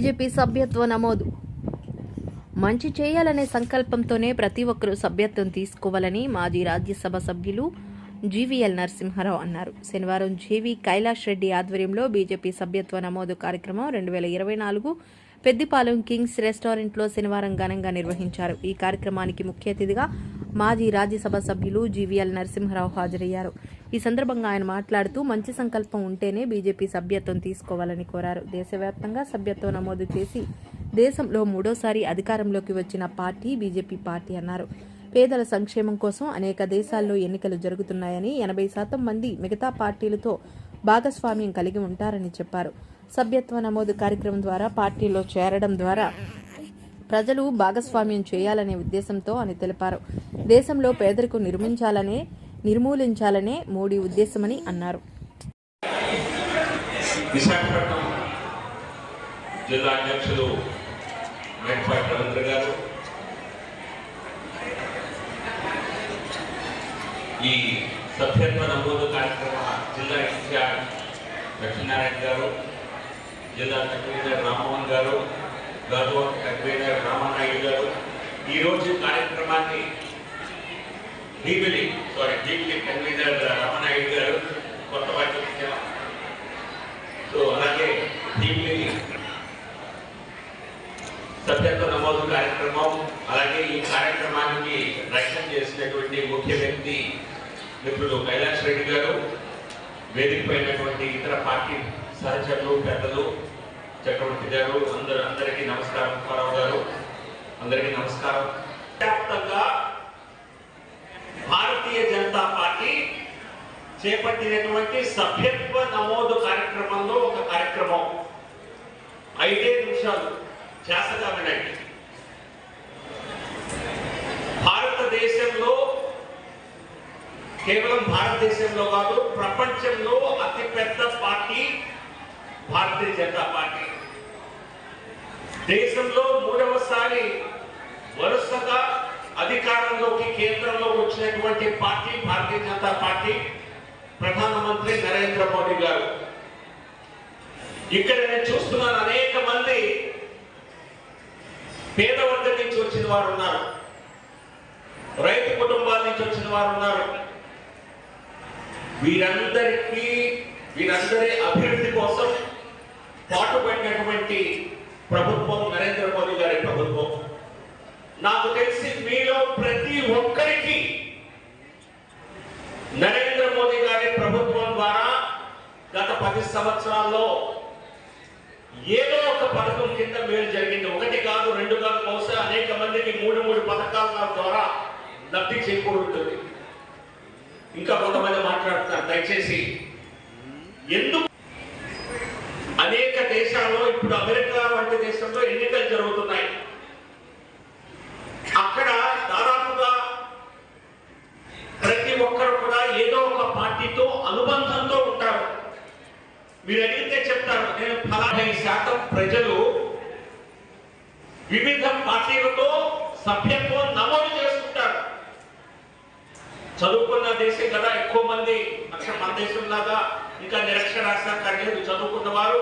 BJP సభ్యత్వ నమోదు. మంచి చేయాలనే సంకల్పంతోనే ప్రతి ఒక్కరూ సభ్యత్వం తీసుకోవాలని మాజీ రాజ్యసభ సభ్యులు జీవీఎల్ నరసింహారావు అన్నారు. శనివారం జీవీ కైలాష్ రెడ్డి ఆధ్వర్యంలో బీజేపీ సభ్యత్వ నమోదు కార్యక్రమం రెండు వేల ఇరవై నాలుగు పెద్దిపాలెం కింగ్స్ రెస్టారెంట్లో శనివారం ఘనంగా నిర్వహించారు. ఈ కార్యక్రమానికి ముఖ్య అతిథిగా మాజీ రాజ్యసభ సభ్యులు జీవీఎల్ నరసింహారావు హాజరయ్యారు. ఈ సందర్భంగా ఆయన మాట్లాడుతూ మంచి సంకల్పం ఉంటేనే బీజేపీ సభ్యత్వం తీసుకోవాలని కోరారు. దేశవ్యాప్తంగా సభ్యత్వం నమోదు చేసి దేశంలో మూడోసారి అధికారంలోకి వచ్చిన పార్టీ బీజేపీ పార్టీ అన్నారు. పేదల సంక్షేమం కోసం అనేక దేశాల్లో ఎన్నికలు జరుగుతున్నాయని ఎనభై శాతం మంది మిగతా పార్టీలతో భాగస్వామ్యం కలిగి ఉంటారని చెప్పారు. సభ్యత్వ నమోదు కార్యక్రమం ద్వారా పార్టీలో చేరడం ద్వారా ప్రజలు భాగస్వామ్యం చేయాలనే ఉద్దేశంతో అని తెలిపారు. దేశంలో పేదరికం నిర్మించాలనే నిర్మూలించాలనే మోడీ ఉద్దేశమని అన్నారు. విశాఖపట్నం జిల్లా అధ్యక్షులు మేకపాటి రవీంద్ర గారు ఈ సభ్యత్వ నమోదు కార్యక్రమ జిల్లా ఇన్ఛార్జ్ లక్ష్మీనారాయణ గారు జిల్లా కన్వీనర్ రామ్మోహన్ గారు గౌరవ కన్వీనర్ రామానాయుడు గారు. ఈరోజు కార్యక్రమాన్ని భీమిలి సారీ భీమిలి కన్వీనర్ రామానాయుడు గారు కొత్త వాక్యం సో అలాగే దీన్ని సభ్యత్వ నమోదు కార్యక్రమం అలాగే ఈ కార్యక్రమానికి రక్షణ చేసినటువంటి ముఖ్య వ్యక్తి మిత్రులు కైలాష్ రెడ్డి గారు వేదిక పైనటువంటి ఇతర పార్టీ సహచరులు పెద్దలు చక్రవర్తి గారు అందరు అందరికీ నమస్కారం పరావు గారు అందరికీ నమస్కారం. వ్యాప్తంగా భారతీయ జనతా పార్టీ చేపట్టినటువంటి సభ్యత్వ నమోదు కార్యక్రమంలో ఒక కార్యక్రమం. ఐదే నిమిషాలు. చేసగా వినండి. భారతదేశంలో కేవలం భారతదేశంలో కాదు ప్రపంచంలో అతిపెద్ద పార్టీ భారతీయ జనతా పార్టీ. దేశంలో మూడవసారి వరుసగా అధికారంలోకి కేంద్రంలో వచ్చినటువంటి పార్టీ భారతీయ జనతా పార్టీ ప్రధానమంత్రి నరేంద్ర మోడీ గారు. ఇక్కడ నేను చూస్తున్నాను అనేక మంది పేదవర్గం నుంచి వచ్చిన వారు ఉన్నారు. రైతు కుటుంబాల నుంచి వచ్చిన వారు ఉన్నారు. వీరందరికీ వీరందరి అభివృద్ధి కోసం పాటుపడినటువంటి ప్రభుత్వం నరేంద్ర మోదీ గారి ప్రభుత్వం. నాకు తెలిసి మీలో ప్రతి ఒక్కరికి నరేంద్ర మోదీ గారి ప్రభుత్వం ద్వారా గత పది సంవత్సరాల్లో ఏదో ఒక పథకం కింద మేలు జరిగింది. ఒకటి కాదు రెండు కాదు బహుశా అనేక మందికి మూడు మూడు పథకాల ద్వారా లబ్ధి చేకూరుతుంది. ఇంకా కొంతమంది మాట్లాడుతున్నారు. దయచేసి ఎందుకు అనేక దేశాల్లో ఇప్పుడు అమెరికా వంటి దేశంలో ఎన్నికలు జరుగుతున్నాయి అక్కడ దాదాపుగా ప్రతి ఒక్కరు కూడా ఏదో ఒక పార్టీతో అనుబంధంతో ఉంటారు మీరు అడిగితే చెప్తారు నేను ఫలానా శాతం ప్రజలు వివిధ పార్టీలతో సభ్యత్వం నమోదు చేసుకుంటారు. చదువుకున్న దేశం కదా ఎక్కువ మంది అక్కడ మన దేశం లాగా ఇంకా నిరక్షరాస్యత లేదు చదువుకున్న వారు.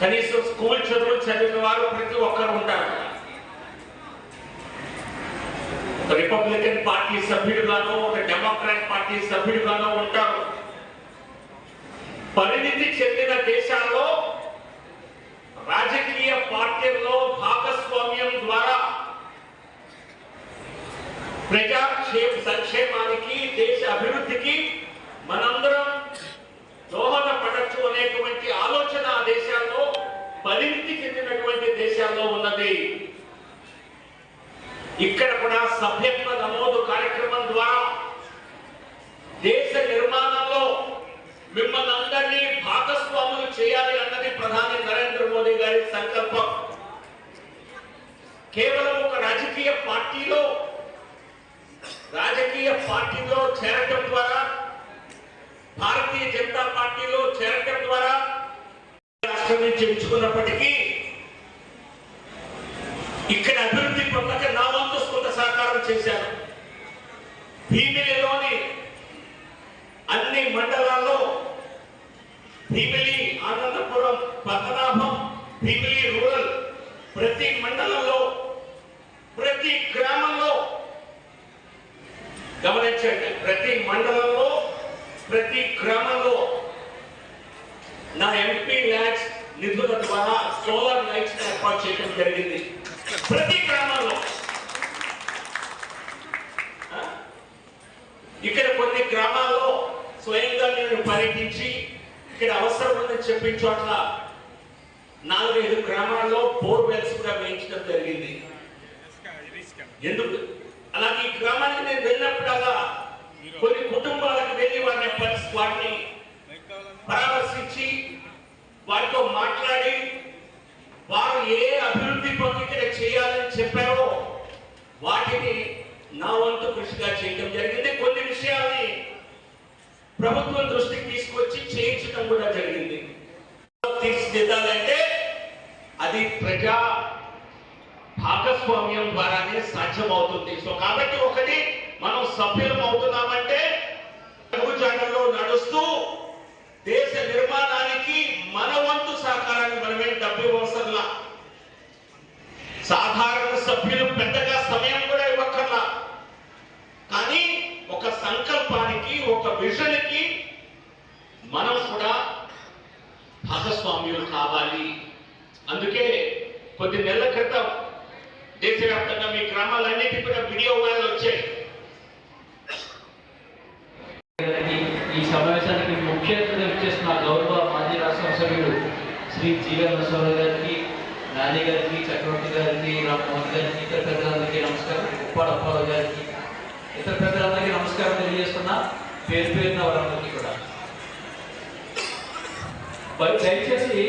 కనీసం స్కూల్ చదువులు చదివిన వారు ప్రతి ఒక్కరు ఉంటారు. రిపబ్లికన్ పార్టీ సభ్యుడుగానో ఒక డెమోక్రాట్ పార్టీ సభ్యుడుగానో ఉంటారు. పరిణితి చెందిన దేశాల్లో రాజకీయ పార్టీల్లో భాగస్వామ్యం ద్వారా ప్రజాక్షేమ సంక్షేమానికి దేశ అభివృద్ధికి మనందరం దోహదపడచ్చు అనేటువంటి ఆలోచన ఆ దేశాల్లో పరిణితి చెందినటువంటి దేశాల్లో ఉన్నది. ఇక్కడ కూడా సభ్యత్వ నమోదు కార్యక్రమం ద్వారా దేశ నిర్మాణంలో మిమ్మల్ని అందరినీ భాగస్వాములు చేయాలి అన్నది ప్రధాని నరేంద్ర మోదీ గారి సంకల్పం కేవలం ఒక రాజకీయ పార్టీలో రాజకీయ పార్టీలో చేరటం ద్వారా భారతీయ జనతా పార్టీలో చేరటం ద్వారా రాష్ట్రం నుంచి ఎంచుకున్నప్పటికీ ఇక్కడ అభివృద్ధి పొందక నా వంతు కొంత సహకారం చేశాను. భీమిలిలోని అన్ని మండలాల్లో భీమిలి ఆనందపురం పద్మనాభం భీమిలి రూరల్ ప్రతి మండలంలో ప్రతి గ్రామంలో గమనించండి ప్రతి మండలంలో ప్రతి గ్రామంలో నా ఎంపీ ల్యాక్స్ నిధుల ద్వారా సోలార్ లైట్స్ ఏర్పాటు చేయడం జరిగింది. ప్రతి గ్రామంలో. ఇక్కడ కొన్ని గ్రామాల్లో స్వయంగా నేను పర్యటించి ఇక్కడ అవసరం ఉందని చెప్పిన చోట్ల నాలుగైదు గ్రామాల్లో బోర్వెల్స్ కూడా వేయించడం జరిగింది. ఎందుకు? అలాగే ఈ గ్రామానికి నేను వెళ్ళినప్పుడల్లా కొన్ని కుటుంబాలకు వెళ్ళి వారిని పరిస్థితి వారిని పరామర్శించి వారితో మాట్లాడి వారు ఏ అభివృద్ధి పనులు చేయాలని చెప్పారో వాటిని నా వంతు కృషిగా చేయడం జరిగింది. కొన్ని విషయాల్ని ప్రభుత్వం దృష్టికి తీసుకొచ్చి చేయించడం కూడా జరిగింది. తీర్చిదిద్దాలంటే అది ప్రజా భాగస్వామ్యం ద్వారానే సాధ్యమవుతుంది. సో కాబట్టి ఒకటి మనం సభ్యులం అవుతున్నామంటే జాగ్రత్తలో నడుస్తూ దేశ నిర్మాణానికి మన వంతు సహకారాన్ని మనమే డబ్బు అవసరంలా సాధారణ సభ్యులు పెద్దగా సమయం కూడా ఇవ్వక్కర్లా. కానీ ఒక సంకల్పానికి ఒక విజన్కి మనం కూడా భాగస్వామ్యులు కావాలి. అందుకే కొద్ది నెలల క్రితం దేశవ్యాప్తంగా మీ గ్రామాలన్నిటి కూడా వీడియో వాళ్ళు వచ్చాయి. ఈ సమావేశానికి ముఖ్య అతిథిగా గౌరవ మాజీ రాష్ట్ర సభ్యుడు శ్రీ జీవన్ నరసింహరావు గారికి నాని గారికి చక్రవర్తి గారికి రామ్మోహన్ గారికి ఇతర పెద్దలందరికీ నమస్కారం. ఉప్పాడ అప్పారావు గారికి ఇతర పెద్దలందరికీ నమస్కారం తెలియజేస్తున్నా. పేరు పేరున వారందరికీ దయచేసి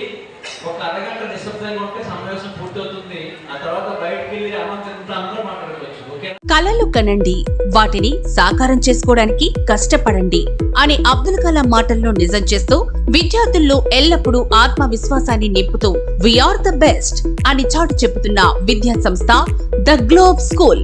ఒక అరగంట నిశ్శబ్దంగా ఉంటే సమావేశం పూర్తవుతుంది. ఆ తర్వాత బయటకు వెళ్ళి అనంతరం అందరూ మాట్లాడుకోవచ్చు. ఓకే? కళలు కనండి. వాటిని సాకారం చేసుకోవడానికి కష్టపడండి అని అబ్దుల్ కలాం మాటల్లో నిజం చేస్తూ విద్యార్థుల్లో ఎల్లప్పుడూ ఆత్మవిశ్వాసాన్ని నింపుతూ వీఆర్ ద బెస్ట్ అని చాటు చెబుతున్న విద్యా సంస్థ ద గ్లోబ్ స్కూల్